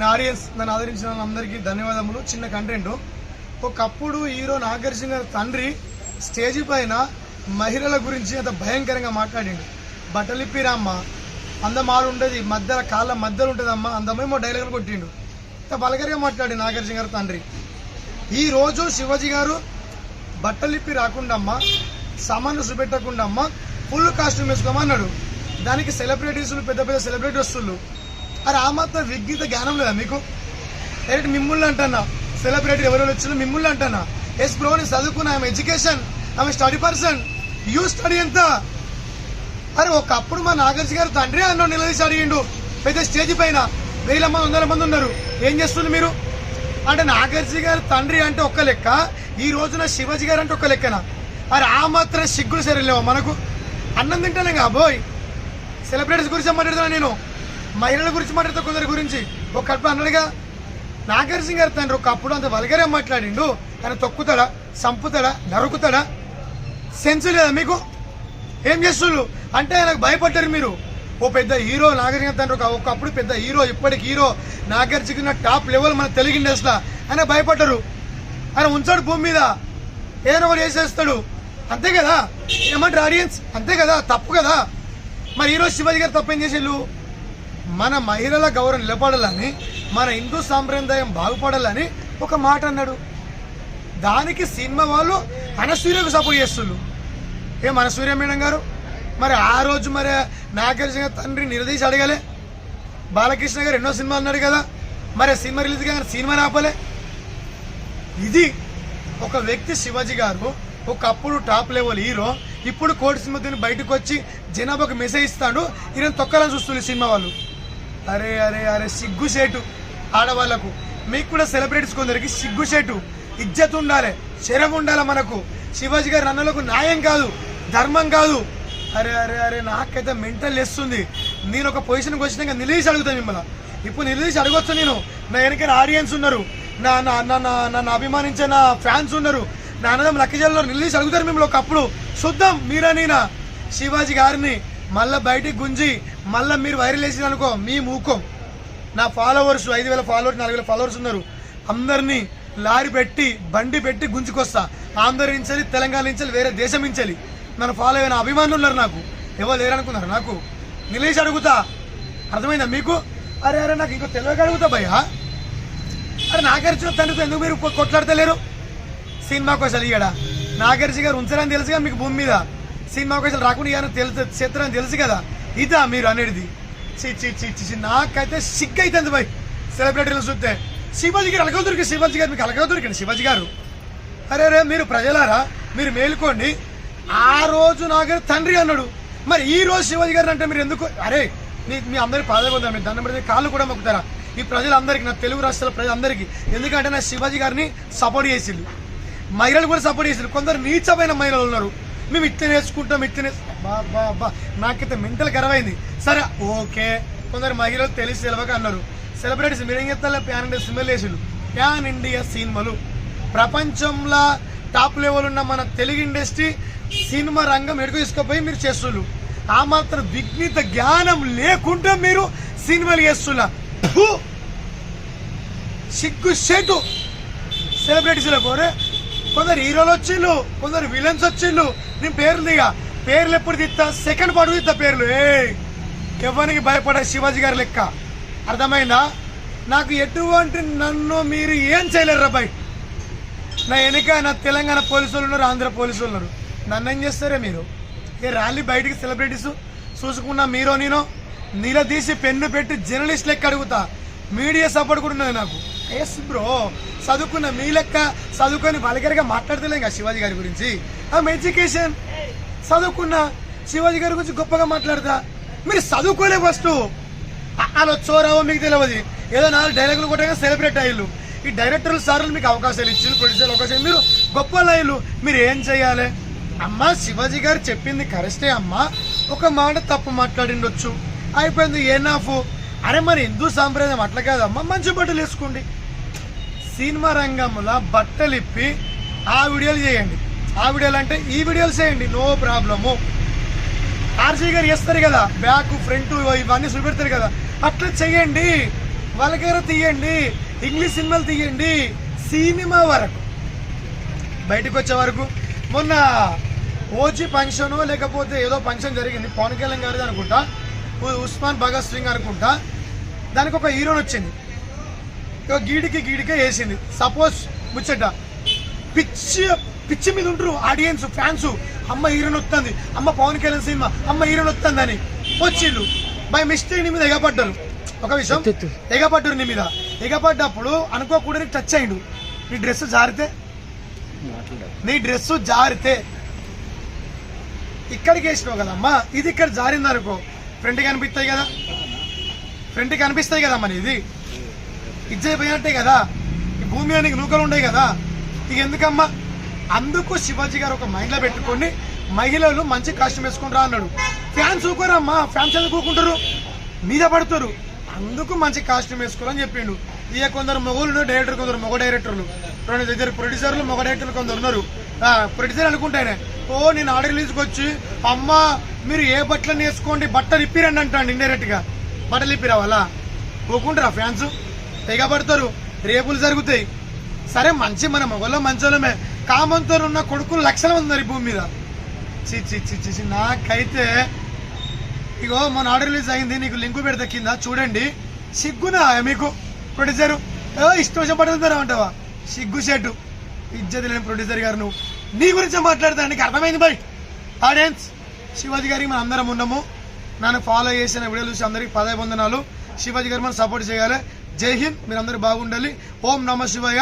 నా ఆడియన్స్ నన్ను ఆదరించిన అందరికీ ధన్యవాదములు. చిన్న కంటెంట్ ఒకప్పుడు హీరో నాగార్జున గారి తండ్రి స్టేజి పైన మహిళల గురించి అంత భయంకరంగా మాట్లాడిండు. బట్టలిప్పి రామ్మ అందమాడు ఉండేది మధ్యలో కాళ్ళ మధ్యలో ఉంటుందమ్మా అందమేమో డైలాగులు కొట్టిండు. ఇంత బలగరిగా మాట్లాడి నాగార్జున గారి తండ్రి. ఈ రోజు శివాజీ గారు బట్టలిప్పి రాకుండా అమ్మ సామాన్లు చూపెట్టకుండా అమ్మ ఫుల్ కాస్ట్యూమ్ వేసుకోమన్నాడు. దానికి సెలబ్రిటీసులు పెద్ద పెద్ద సెలబ్రిటీ వస్తుళ్ళు. అరే ఆ మాత్రం విజ్ఞత జ్ఞానం లేదా మీకు? డైరెక్ట్ మిమ్ముళ్ళు అంటున్నా సెలబ్రిటీ ఎవరు వచ్చిన మిమ్ముళ్ళు అంటున్నా ఎస్ బ్రో నేను చదువుకున్నా ఆమె ఎడ్యుకేషన్ ఆమె స్టడీ పర్సన్ యూ స్టడీ ఎంత? అరే ఒకప్పుడు మా నాగార్జున గారు తండ్రి అన్న నిలదీసి అడిగిండు. పెద్ద స్టేజ్ పైన వేల మంది వందల మంది ఉన్నారు. ఏం చేస్తుంది మీరు? అంటే నాగార్జున గారు తండ్రి అంటే ఒక్క లెక్క ఈ రోజున శివాజీ గారు అంటే ఒక్క లెక్కన? అరే ఆ మాత్రం సిగ్గులు సరిలేవా మనకు? అన్నం తింటానే కాబోయ్ సెలబ్రిటీస్ గురించి మాట్లాడుతున్నా నేను? మహిళల గురించి మాట్లాడుతా కొందరి గురించి. ఒకప్పుడు అన్నాడుగా నాగార్జున గారు తండ్రి ఒకప్పుడు అంత వల్గరే మాట్లాడిండు. తను తొక్కుతాడా సంపుతాడా నరుకుతాడా? సెన్స్ లేదా మీకు? ఏం చేస్తున్నారు? అంటే ఆయనకు భయపడ్డారు మీరు. ఓ పెద్ద హీరో నాగార్జున తండ్రి ఒక ఒకప్పుడు పెద్ద హీరో ఇప్పటికి హీరో. నాగార్జున టాప్ లెవెల్ మన తెలుగు ఇండస్ట్రీలో ఆయన భయపడ్డారు. ఆయన ఉంచాడు భూమి మీద. ఏదైనా ఒకటి చేసేస్తాడు. అంతే కదా? ఏమంటారు ఆడియన్స్ అంతే కదా? తప్పు కదా? మరి హీరో శివాజీ గారు తప్పేం చేసేళ్ళు మన మహిళల గౌరవం నిలబడాలని మన హిందూ సాంప్రదాయం బాగుపడాలని ఒక మాట అన్నాడు. దానికి సినిమా వాళ్ళు అనసూర్యకు సపోర్ట్ చేస్తున్నారు. ఏ మన సూర్య మేడం గారు? మరి ఆ రోజు మరి నాగార్జున తండ్రి నిలదీసి అడగలే? బాలకృష్ణ గారు ఎన్నో సినిమా అన్నాడు కదా? మరి సినిమా రిలీజ్ కానీ సినిమా ఆపలే? ఇది ఒక వ్యక్తి శివాజీ గారు ఒకప్పుడు టాప్ లెవెల్ హీరో ఇప్పుడు కోటి సినిమా తిని బయటకు వచ్చి జనాభాకు మెసేజ్ ఇస్తాడు ఈయన తొక్కాలని చూస్తుంది సినిమా వాళ్ళు. అరే అరే అరే సిగ్గు సేటు ఆడవాళ్ళకు. మీకు కూడా సెలబ్రిటీస్ కొందరికి సిగ్గు సేటు ఇజ్జత్ ఉండాలి శరం ఉండాలి మనకు. శివాజీ గారి అన్నలకు న్యాయం కాదు ధర్మం కాదు. అరే అరే అరే నాకైతే మెంటల్ వేస్తుంది నేను ఒక పొజిషన్కి వచ్చినాక నిలదీసి అడుగుతాను మిమ్మల్ని. ఇప్పుడు నిలదీసి అడగొచ్చు నేను. నా వెనక ఆడియన్స్ ఉన్నారు. నా నా నా నా- నన్ను అభిమానించే నా ఫ్యాన్స్ ఉన్నారు. నా అన్నదం లక్కజల్లో నిలదీసి అడుగుతారు మిమ్మల్ని ఒకప్పుడు. చూద్దాం మీరా నేనా? శివాజీ గారిని మళ్ళా బయటికి గుంజి మళ్ళా మీరు వైరల్ వేసింది అనుకో మీ మూకం. నా ఫాలోవర్స్ ఐదు వేల ఫాలోవర్స్ నాలుగు వేల ఫాలోవర్స్ ఉన్నారు. అందరినీ లారీ పెట్టి బండి పెట్టి గుంజుకొస్తా. ఆంధ్ర నుంచి తెలంగాణ నుంచాలి వేరే దేశం నుంచి. నన్ను ఫాలో అయిన అభిమానులు ఉన్నారు నాకు. ఎవరు లేరనుకున్నారు నాకు. నిలేసి అడుగుతా. అర్థమైందా మీకు? అరే అరే నాకు ఇంకో తెలియక అడుగుతా భయ్యా. అరే నాగార్జున తండ్రితో ఎందుకు మీరు కొట్లాడతలేరు? సినిమాకు అసలు ఇక్కడ నాగార్జున గారు ఉంచారని తెలుసుగా మీకు భూమి మీద. సినిమా అవకాశాలు రాకుండా ఇయ్యాలని తెలుసు చేస్తారని తెలుసు కదా. ఇదా మీరు అనేది. నాకైతే సిగ్గు అవుతుంది భయ్. సెలబ్రిటీలు చూస్తే. శివాజీ గారు అలగలు దొరికి శివాజీ గారు మీకు అలగలు దొరికండి శివాజీ గారు. అరే అరే మీరు ప్రజలారా? మీరు మేలుకోండి. ఆ రోజు నాగారు తండ్రి అన్నాడు. మరి ఈ రోజు శివాజీ గారు అంటే మీరు ఎందుకు అరే మీ మీ అందరికి మీరు దండం పెడితే కాళ్ళు కూడా మొక్కుతారా? ఈ ప్రజలందరికీ నా తెలుగు రాష్ట్రాల ప్రజలందరికీ. ఎందుకంటే నా శివాజీ గారిని సపోర్ట్ చేసిండు మహిళలు కూడా సపోర్ట్ చేసిండు కొందరు నీచమైన మహిళలు ఉన్నారు. మేము ఇట్లా నేర్చుకుంటాం ఇట్లా నేర్చు బా నాకైతే మెంటల్ గర్వైంది సరే ఓకే. కొందరు మహిళలు తెలిసి తెలియక అన్నారు. సెలబ్రిటీస్ మీరు చెప్తారు? ప్యాన్ ఇండియా సినిమాలు వేసిండు ప్యాన్ ఇండియా సినిమాలు. ప్రపంచంలో టాప్ లెవెల్ ఉన్న మన తెలుగు ఇండస్ట్రీ సినిమా రంగం ఎడుగు తీసుకుపోయి మీరు చేస్తున్నారు? ఆ మాత్రం విఘ్నిత జ్ఞానం లేకుండా మీరు సినిమాలు చేస్తున్నారు. సిగ్గు సెటు సెలబ్రిటీస్లో కోరే కొందరు హీరోలు వచ్చిళ్ళు కొందరు విలన్స్ వచ్చిళ్ళు. నేను పేర్లు దిగా పేర్లు ఎప్పుడు తిత్తా సెకండ్ పాటు తిత్తా పేర్లు. ఏ ఎవరికి భయపడే శివాజీ గారి లెక్క. అర్థమైందా? నాకు ఎటువంటి నన్ను మీరు ఏం చేయలేరు రాబాయ్. నా వెనక నా తెలంగాణ పోలీసులు ఉన్నారు ఆంధ్ర పోలీసులు ఉన్నారు. నన్ను ఏం చేస్తారే మీరు? ఏ ర్యాలీ బయటికి సెలబ్రిటీస్? చూసుకున్నా మీరో నీళ్ళ నిలదీసి పెన్ను పెట్టి జర్నలిస్ట్ లెక్క అడుగుతా. మీడియా సపోర్ట్ కూడా ఉన్నది నాకు. ఎస్ బ్రో చదువుకున్న మీ లెక్క చదువుకొని వలగరిగా మాట్లాడతలేం కదా శివాజీ గారి గురించి. ఐఎమ్ ఎడ్యుకేషన్? చదువుకున్న శివాజీ గారి గురించి గొప్పగా మాట్లాడతా. మీరు చదువుకోలే ఫస్ట్ అలా చోరావో మీకు తెలియదు ఏదో నాలుగు డైలాగులు కొట్టగా సెలబ్రేట్ అయ్యారు ఈ డైరెక్టర్లు సార్లు మీకు అవకాశాలు ఇచ్చారు ప్రొడ్యూసర్లు అవకాశం మీరు గొప్ప లైన్లు మీరు ఏం చేయాలి? అమ్మా శివాజీ గారు చెప్పింది కరెస్టే అమ్మా. ఒక మాట తప్పు మాట్లాడిండొచ్చు. అయిపోయింది ఏ ఏనాఫ్ అరే మరి హిందూ సాంప్రదాయం అట్లా కాదమ్మా. మంచి బట్టలు వేసుకోండి. సినిమా రంగంలో బట్టలు ఇప్పి ఆ వీడియోలు చేయండి. ఆ వీడియోలు అంటే ఈ వీడియోలు చేయండి. No problem. ఆర్జీ గారు చేస్తారు కదా బ్యాక్ ఫ్రంట్ ఇవన్నీ చూపెడతారు కదా. అట్లా చెయ్యండి వల్గర్ తీయండి. ఇంగ్లీష్ సినిమాలు తీయండి. సినిమా వరకు. బయటకు వచ్చే వరకు. మొన్న ఓజీ ఫంక్షన్ లేకపోతే ఏదో ఫంక్షన్ జరిగింది. పవన్ కళ్యాణ్ గారిది అనుకుంటా. ఉస్మాన్ భగత్ సింగ్ అనుకుంటా. దానికి ఒక హీరోని వచ్చింది. గీడికి గీడికే వేసింది. సపోజ్ ముచ్చట. పిచ్చి పిచ్చి మీద ఉంటారు ఆడియన్స్ ఫ్యాన్స్ అమ్మ హీరోని వస్తుంది అమ్మ పవన్ కళ్యాణ్ సినిమా. అమ్మ హీరోని వస్తుంది అని వచ్చిండు బై మిస్టేక్ నీ మీద ఎగపడ్డారు ఒక విషయం ఎగపడ్డారు నీ మీద. ఎగపడ్డప్పుడు అనుకోకూడదు టచ్ అయిండు. నీ డ్రెస్ జారితే? నీ డ్రెస్ జారితే? ఇక్కడికి వేసినావు కదమ్మా ఇది ఇక్కడ జారింది అనుకో ఫ్రంట్ కనిపిస్తాయి కదా? ఫ్రంట్ కనిపిస్తాయి కదమ్మా ఇది ఇజ్జే పోయినట్టే కదా. ఈ భూమి అనేది నీకు నూకలు ఉండే కదా. ఇక ఎందుకమ్మా? అందుకు శివాజీ గారు ఒక మహిళ పెట్టుకొని మహిళలు మంచి కాస్ట్యూమ్ వేసుకుంటారా అన్నాడు. ఫ్యాన్స్ ఊకోరమ్మా ఫ్యాన్స్ ఎందుకు ఊకుంటారు మీద పడతారు. అందుకు మంచి కాస్ట్యూమ్ వేసుకోవాలని చెప్పిండు. ఇక కొందరు మొగోళ్ళు డైరెక్టర్ కొందరు మొగ డైరెక్టర్లు. రెండు ఇద్దరు ప్రొడ్యూసర్లు మొగ డైరెక్టర్లు కొందరు ఉన్నారు. ప్రొడ్యూసర్ అనుకుంటానే ఓ నేను ఆర్డర్ రిలీజ్కి వచ్చి అమ్మ మీరు ఏ బట్టలు వేసుకోండి బట్టలు ఇప్పిరండి అంటాను ఇండైరెక్ట్గా బట్టలు ఇప్పిరావాలా? వాళ్ళ ఊకుంటారా ఫ్యాన్స్? తెగబడతారు. రేపులు జరుగుతాయి. సరే మంచి మన మొగల్లో మంచోళమే కామంతో ఉన్న కొడుకులు లక్షల మంది ఉన్నారు భూమి మీద. చి చి చి చి నాకైతే ఇగో మన ఆర్డర్ రిలీజ్ అయింది నీకు లింకు పెడతా కింద. చూడండి. సిగ్గునా మీకు ప్రొడ్యూసర్? ఏ ఇష్టం వచ్చి పడుతుందా అంటావా? సిగ్గు షెడ్డు ఇజ్జతి లేని ప్రొడ్యూసర్ గారు నువ్వు. నీ గురించి మాట్లాడతా నీకు అర్థమైంది బై ఆడియన్స్ శివాజీ గారికి మనం అందరం ఉన్నాము. నన్ను ఫాలో చేసిన వీడియోలు చూసి అందరికి పదవి వందనాలు. శివాజీ గారు మనం సపోర్ట్ చేయాలి. జై హింద్. మీరందరూ బాగుండాలి. ఓం నమ శివయ్య